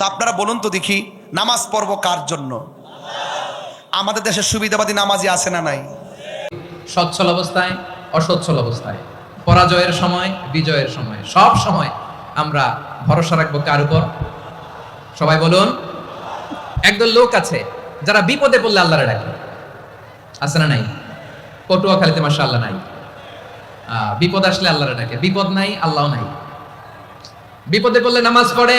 তা আপনারা বলুন তো দেখি, নামাজ পড়ব কার জন্য? আমাদের দেশে সুবিধাবাদী নামাজি আছে না নাই? সচ্ছল অবস্থায়, অসচ্ছল অবস্থায়। পরাজয়ের সময়, বিজয়ের সময়। সব সময় আমরা ভরসা রাখব কার উপর? সবাই বলুন। একদল লোক আছে, যারা বিপদে পড়লে আল্লাহরে ডাকে। আছে না নাই? পটুয়াখালীতে মাসা আল্লাহ নাই বিপদ আসলে আল্লাহরে ডাকে। বিপদ নাই আল্লাহ নাই। বিপদে পড়লে নামাজ পড়ে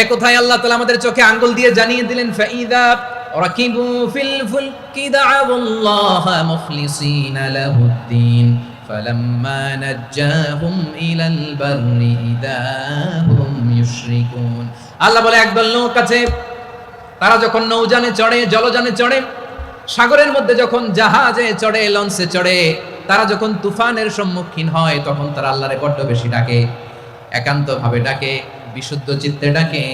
এ কোথায় আল্লাহ তাআলা আমাদের চোখে আঙ্গুল দিয়ে জানিয়ে দিলেন, ফাইদা রাকিবু ফিল ফুলকি দা'াউল্লাহ মুখলিসিনা লাহুদ্দিন নাজ্জাহুম ইলাল বাররি ইদা হুম ইউশরিকুন। আল্লাহ বলে, একদল লোক আছে, তারা যখন নৌযানে চড়ে, জলযানে চড়ে, সাগরের মধ্যে যখন জাহাজে চড়ে, লঞ্চে চড়ে, তারা যখন তুফানের সম্মুখীন হয়, তখন তারা আল্লাহরে বড্ড বেশি ডাকে একান্ত ভাবে ডাকে। বিশুদ্ধ চিত্তে ডাকে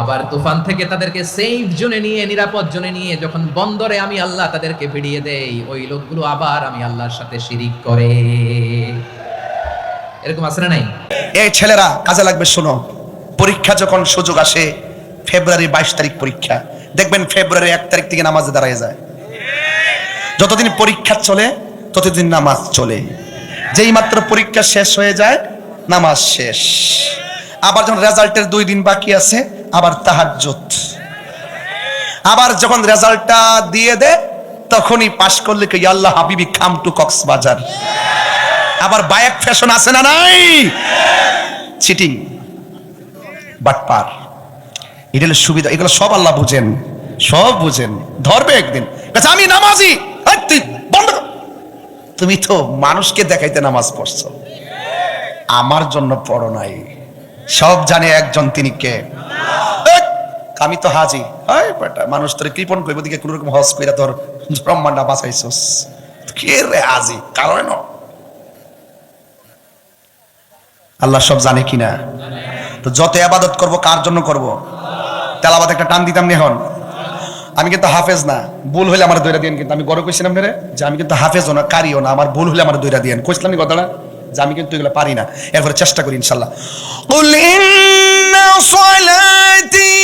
আবার তুফান থেকে তাদেরকে সেফ জোনে নিয়ে, নিরাপদ জোনে নিয়ে যখন বন্দরে আমি আল্লাহ তাদেরকে ফিরিয়ে দেই, ওই লোকগুলো আবার আমি আল্লাহর সাথে শিরিক করে। এরকম আছে না নাই? এই ছেলেরা, কাজে লাগবে, শোনো। পরীক্ষা যখন সুযোগ আসে ফেব্রুয়ারি বাইশ তারিখ পরীক্ষা। দেখবেন ফেব্রুয়ারি এক তারিখ থেকে নামাজে দাঁড়ায় যায়। যতদিন পরীক্ষা চলে, ততদিন নামাজ চলে। যেই মাত্র পরীক্ষা শেষ হয়ে যায়, নামাজ শেষ। আবার যখন রেজাল্টের দুই দিন বাকি আছে, আবার তাহাজ্জুদ। আবার যখন রেজাল্টটা দিয়ে দে, তখনই পাশ করলে কি আল্লাহ হাবিবি কাম টু কক্সবাজার। আবার বায়াক ফ্যাশন আছে না নাই? চিটিং বাটপার এটা সুবিধা, এগুলো সব আল্লাহ বুঝেন, সব বুঝেন। ধরবে একদিন আমি নামাজি। তুই, বন্ধ তুমি তো মানুষকে দেখাইতে নামাজ পড়ছো। আমার জন্য পড়ো নাই। সব জানে একজন তিনি কে? আমি তো হাজি। মানুষ তোর কৃপন করব দিকে কোন রকম হজ কইরা তোর ব্রহ্মান্ডা বাঁচাইছস। কে রে হাজি? কারণ আল্লাহ সব জানে কিনা? তো যত আবাদত করব, কার জন্য করব? তেলাবাদ একটা টান দিতাম এখন। আমি কিন্তু হাফেজ না, ভুল হলে আমার দৈরা দিয়েন কিন্তু। আমি গড়ে কইছিলাম রে যে আমি কিন্তু হাফেজও না, কারিও না, আমার ভুল হলে আমার দৈরা দিয়েন। কইছিলাম কথাটা? যে আমি কিন্তু এগুলো পারি না এরপরে চেষ্টা করি ইনশাল্লাহ قل إن صلاتي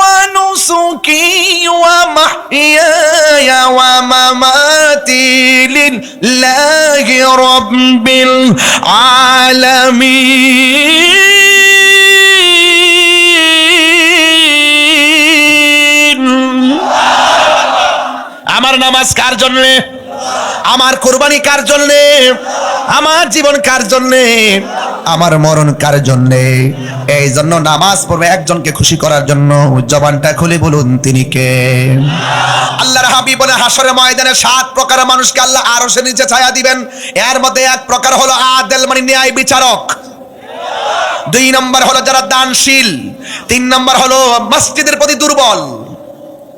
ونسكي ومحياي ومماتي لله رب العالمين আমার নামাজ কার জন্যে আমার কোরবানি কার জন্যে আমার জীবন কার জন্যে? আমার মরণ কার জন্যে? এই জন্য নামাজ পড়বে একজনকে খুশি করার জন্য। জবানটা খুলে বলুন, তিনি কে? আল্লাহর হাবিব বলে হাসরের ময়দানে সাত প্রকার মানুষকে আল্লাহ আরও সে নিচে ছায়া দিবেন। এর মধ্যে এক প্রকার হলো আদেল মানে ন্যায় বিচারক। দুই নম্বর হলো যারা দানশীল। তিন নম্বর হলো মসজিদের প্রতি দুর্বল।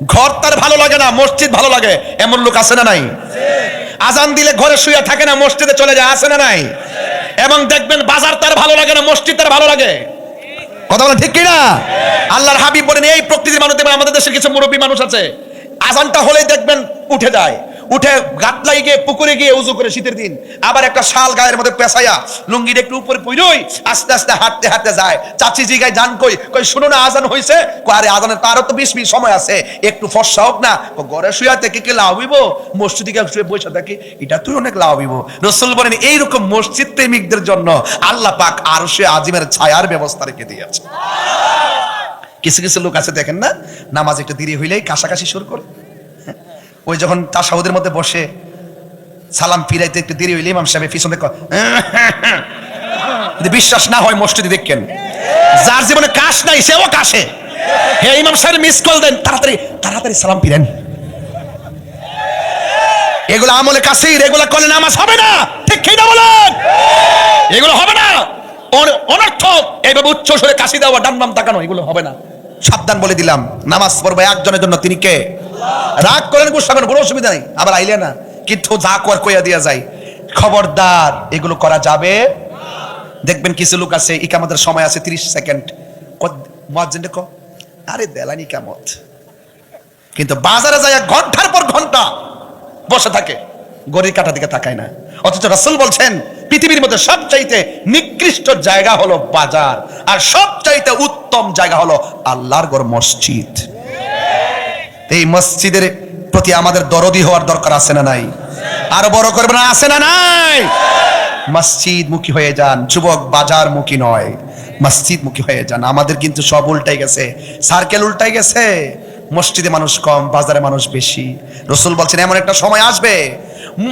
ঘর তার ভালো লাগে না, মসজিদ ভালো লাগে। এমন লোক আছে না নাই? আজান দিলে ঘরে শুয়ে থাকে না, মসজিদে চলে যায় আসে না নাই? এবং দেখবেন বাজার তার ভালো লাগে না, মসজিদ তার ভালো লাগে। কথা বলেন ঠিক কিনা? আল্লাহর হাবিব বলেন, এই প্রকৃতির মানুষ আমাদের দেশের কিছু মুরব্বী মানুষ আছে, আজানটা হলেই দেখবেন উঠে যায়। উঠে গাতলাই গিয়ে পুকুরে গিয়ে উজু করে শীতের দিন। আবার একটা শাল গায়ের মধ্যে পেঁচাইয়া লুঙ্গির একটু উপরে পুইরই আস্তে আস্তে হাঁটতে হাঁটতে যায়। চাচি জিগায় জান কই কই শুনো না আজান হইছে? কই, আরে আজানের তারও তো বিশ মিনিট সময় আছে, একটু ফর্সা হোক না। কই, ঘরে শুয়ে থেকে কি লাভ হইব? মসজিদে গিয়ে শুয়ে বসে থাকি এটা তুই অনেক লাভ হইব। রসুল বলেন, এইরকম মসজিদ প্রেমিকদের জন্য আল্লাহ পাক আর সে আজিমের ছায়ার ব্যবস্থা রেখে দিয়েছে। কিছু কিছু লোক আছে দেখেন না, নামাজ একটু দেরি হইলেই কাশাকাশি শুরু করে। ওই যখন তাসাউদের মধ্যে বসে সালাম ফিরাইতে একটু দেরি হইলে ইমাম সাহেব পিছনে যদি বিশ্বাস না হয় মসজিদে দেখেন। যার জীবনে কাশ নাই, সেও কাশে। হে ইমাম সাহেব মিস কল দেন, তাড়াতাড়ি তাড়াতাড়ি সালাম ফিরেন। এগুলো আমলে কাসির, এগুলো করলে নামাজ হবে না। ঠিক কি না বলেন? এগুলো হবে না। অন- অনর্থক এইভাবে উচ্চ স্বরে কাশি দেওয়া, ডান বাম তাকানো, এগুলো হবে না। সাবধান বলে দিলাম, নামাজ পড়বে একজনের জন্য, তিনি কে? রাগ করেন গুসা করেন, কোনো অসুবিধা নেই। আবার আইলে না, কিন্তু যা কর কইয়া দিয়া যায়। খবরদার, এগুলো করা যাবে? দেখবেন কিছু লোক আছে ইকামতের সময় আছে 30 সেকেন্ড। মুয়াজ্জিনকে ক? আরে দেলানি কামত? কিন্তু বাজারে যায় ঘণ্টার পর ঘণ্টা বসে থাকে। গড়ির কাটা দিকে তাকায় না। অথচ রাসূল বলছেন, পৃথিবীর মধ্যে সবচাইতে নিকৃষ্ট জায়গা হলো বাজার, আর সবচাইতে উত্তম জায়গা হলো আল্লাহর ঘর মসজিদ। এই মসজিদের প্রতি আমাদের দরদি হওয়ার দরকার আছে না নাই? আরও বড় করবে না, আছে না নাই? মসজিদ মুখী হয়ে যান, যুবক বাজার মুখী নয়। মসজিদ মুখী হয়ে যান, আমাদের কিন্তু সব উল্টাই গেছে। সার্কেল উল্টাই গেছে। মসজিদে মানুষ কম, বাজারে মানুষ বেশি। রসুল বলছেন, এমন একটা সময় আসবে।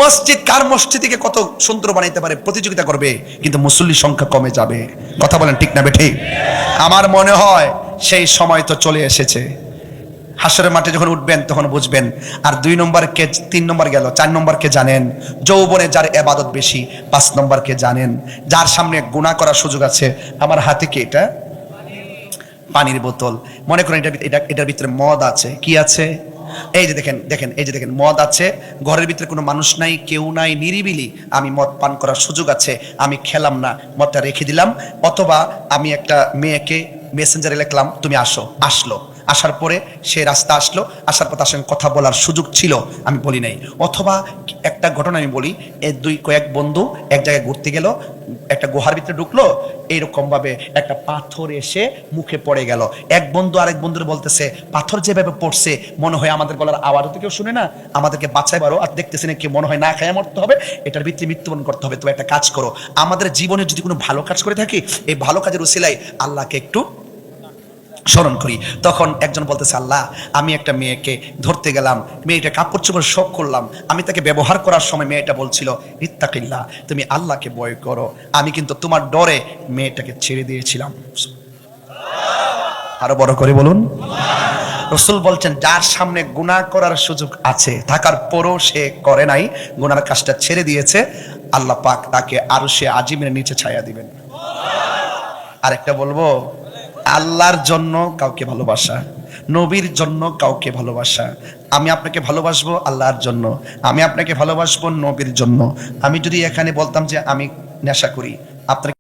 মসজিদ কার মসজিদকে কত সুন্দর বানাইতে পারে, প্রতিযোগিতা করবে, কিন্তু মুসল্লির সংখ্যা কমে যাবে। কথা বলেন ঠিক না বেঠিক আমার মনে হয় সেই সময় তো চলে এসেছে। হাসরের মাঠে যখন উঠবেন, তখন বুঝবেন, আর দুই নম্বর কে, তিন নম্বর গেল, চার নম্বর কে জানেন? যৌবনে যার এবাদত বেশি, পাঁচ নম্বর কে জানেন? যার সামনে গুণা করার সুযোগ আছে, আমার হাতে কি এটা? পানির বোতল। মনে করেন, এটা এটা, এটার ভিতরে মদ আছে। কি আছে? এই যে দেখেন দেখেন, এই যে দেখেন, মদ আছে। ঘরের ভিতরে কোনো মানুষ নাই, কেউ নাই, নিরিবিলি। আমি মদ পান করার সুযোগ আছে, আমি খেলাম না, মদটা রেখে দিলাম। অথবা আমি একটা মেয়েকে, মেসেঞ্জারে লিখলাম, তুমি আসো। আসলো। আসার পরে সে রাস্তা আসলো, আসার পর তার সঙ্গে কথা বলার সুযোগ ছিল, আমি বলি নাই। অথবা একটা ঘটনা আমি বলি, এ দুই কয়েক বন্ধু এক জায়গায় ঘুরতে গেল, একটা গুহার ভিতরে ঢুকলো এইরকম ভাবে একটা পাথর এসে মুখে পড়ে গেল। এক বন্ধু আরেক বন্ধুর বলতেছে, পাথর যেভাবে পড়ছে, মনে হয় আমাদের গলার আওয়াজও তো কেউ শুনে না। আমাদেরকে বাঁচাই পারো আর দেখতেছি না কি মনে হয় না খায় মরতে হবে। এটার ভিত্তি মৃত্যুবরণ করতে হবে। তো একটা কাজ করো। আমাদের জীবনে যদি কোনো ভালো কাজ করে থাকি, এই ভালো কাজের উসিলাই আল্লাহকে একটু স্মরণ করি। তখন একজন বলতেছে, আল্লাহ, আমি একটা মেয়েকে ধরতে গেলাম, মেয়েটা কাপড় চোপড় শখ করলাম। আমি তাকে ব্যবহার করার সময় মেয়েটা বলছিল ইত্তাকিল্লা তুমি আল্লাহকে ভয় করো। আমি কিন্তু তোমার ডরে মেয়েটাকে ছেড়ে দিয়েছিলাম। আরও বড় করে বলুন। রসুল বলছেন, যার সামনে গুনাহ করার সুযোগ আছে, থাকার পরও সে করে নাই, গুনার কাজটা ছেড়ে দিয়েছে, আল্লাহ পাক তাকে আরও সে আজিমের নিচে ছায়া দিবেন। আরেকটা বলব আল্লাহর জন্য কাউকে ভালোবাসা, নবীর জন্য কাউকে ভালোবাসা। আমি আপনাকে ভালোবাসবো আল্লাহর জন্য, আমি আপনাকে ভালোবাসবো নবীর জন্য। আমি যদি এখানে বলতাম যে আমি নেশা করি, আপনার